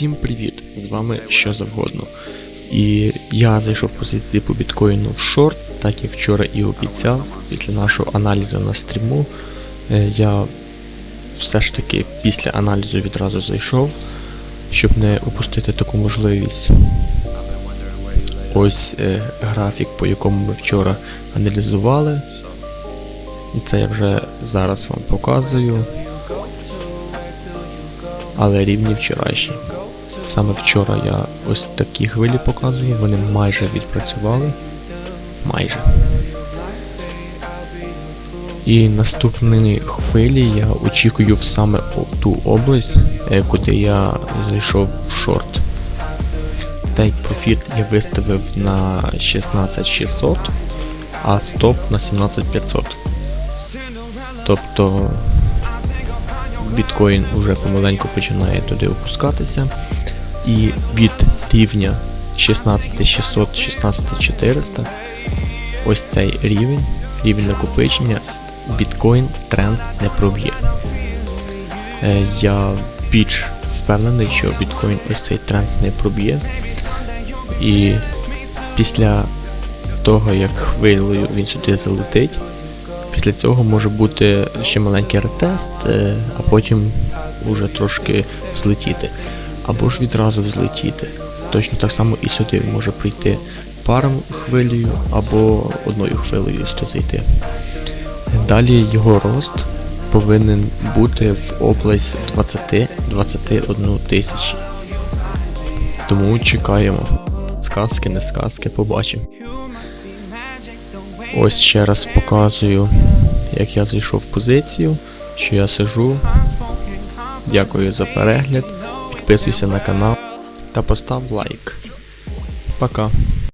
Всім привіт! З вами що завгодно. І я зайшов позиції по біткоїну в шорт, так як вчора і обіцяв. Після нашого аналізу на стріму е, я все ж таки після аналізу відразу зайшов, щоб не упустити таку можливість. Ось е, графік, по якому ми вчора аналізували. І це я вже зараз вам показую. Але рівні вчорашні. Саме вчора я ось такі хвилі показую, вони майже відпрацювали. Майже. І наступні хвилі я очікую в саме ту область, е, куди я зайшов в шорт. Take Profit я виставив на 16600, а стоп на 17500. Тобто біткоін уже помаленьку починає туди опускатися. І від рівня 16600 16400 ось цей рівень, рівень накопичення, біткоін тренд не проб'є. Е, Я більш впевнений, що біткоін ось цей тренд не проб'є. І після того, як хвилею він сюди залетить, після цього може бути ще маленький ретест, е, а потім уже трошки злетіти. Або ж відразу взлетіти. Точно так само і сюди може прийти паром хвилею або одною хвилею сюди зайти. Далі його рост повинен бути в область 20-21 тисячі. Тому чекаємо. Сказки, не сказки, побачимо. Ось ще раз показую, як я зайшов в позицію, що я сижу. Дякую за перегляд. Підписуйся на канал та постав лайк. Пока.